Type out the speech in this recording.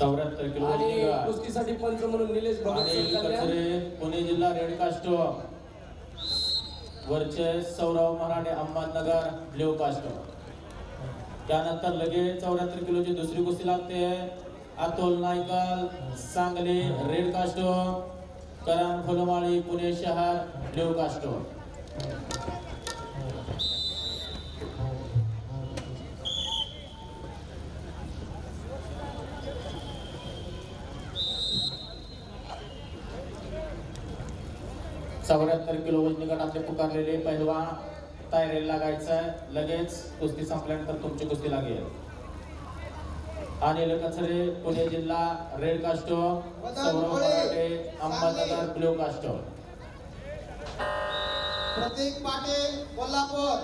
चौऱ्याहत्तर किलो आणि कुस्तीसाठी पंच म्हणून निलेश भगत आणि कल्याण कचरे पुणे जिल्हा रेड कास्ट वरचे सौरव मराठे अहमदनगर ब्ल्यू कास्ट त्यानंतर लगेच चौऱ्याहत्तर किलोची दुसरी कुस्ती लागते. अतुल नायकल सांगली रेड कास्ट करण फुलमाळी पुणे शहर ब्ल्यू कास्ट चौऱ्याहत्तर किलो वजनी गटातले पुकारलेले पैलवान तयारीला लागायचं आहे. लगेच कुस्ती संपल्यानंतर तुमची कुस्ती लागेल. अनिल कचरे पुणे जिल्हा रेड कास्टो सौरव मराठे अहमदनगर ब्ल्यू कास्ट. प्रतीक पाटील कोल्हापूर.